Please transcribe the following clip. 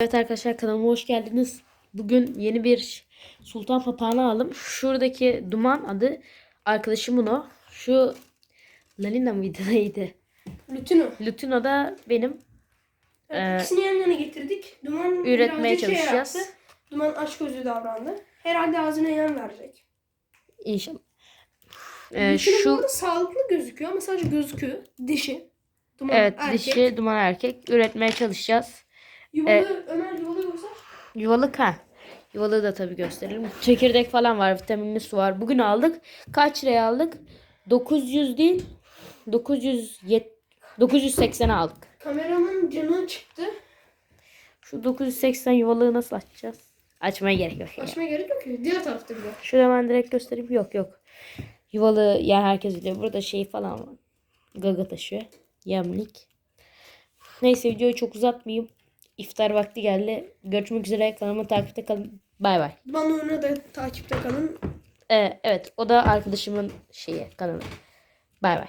Evet arkadaşlar kanalıma hoş geldiniz. Bugün yeni bir sultan papağanı aldım. Şuradaki duman adı arkadaşımın o. Şu Lalina mıydı neydi? Lütino. Lutino da benim. Evet, Ee, ikisini yan yana getirdik. Duman üretmeye şey çalışacağız. yaptı. Duman aç gözlü davrandı. Herhalde ağzına yan verecek. İnşallah. Ee, Lütino bu şu sağlıklı gözüküyor ama sadece gözüküyor. Dişi. Duman evet erkek. dişi duman erkek üretmeye çalışacağız. Yuvalı, Evet. Ömer yuvalı yoksa Yuvalık ha. Yuvalığı da tabii gösterelim. Çekirdek falan var, vitaminli su var. Bugün aldık. Kaç liraya aldık? 900 değil. 900 980'e aldık. kameramın canı çıktı. Şu 980 yuvalığı nasıl açacağız? Açmaya gerek yok. Yani. Açmaya gerek yok ki. Diğer tarafta bir de. Şurada ben direkt göstereyim. Yok yok. Yuvalığı yani herkes biliyor. Burada şey falan var. Gaga taşı. Yemlik. Neyse videoyu çok uzatmayayım. İftar vakti geldi. Görüşmek üzere. Kanalıma takipte kalın. Bay bay. Bana onu da takipte kalın. Ee, evet o da arkadaşımın şeyi kanalı. Bay bay.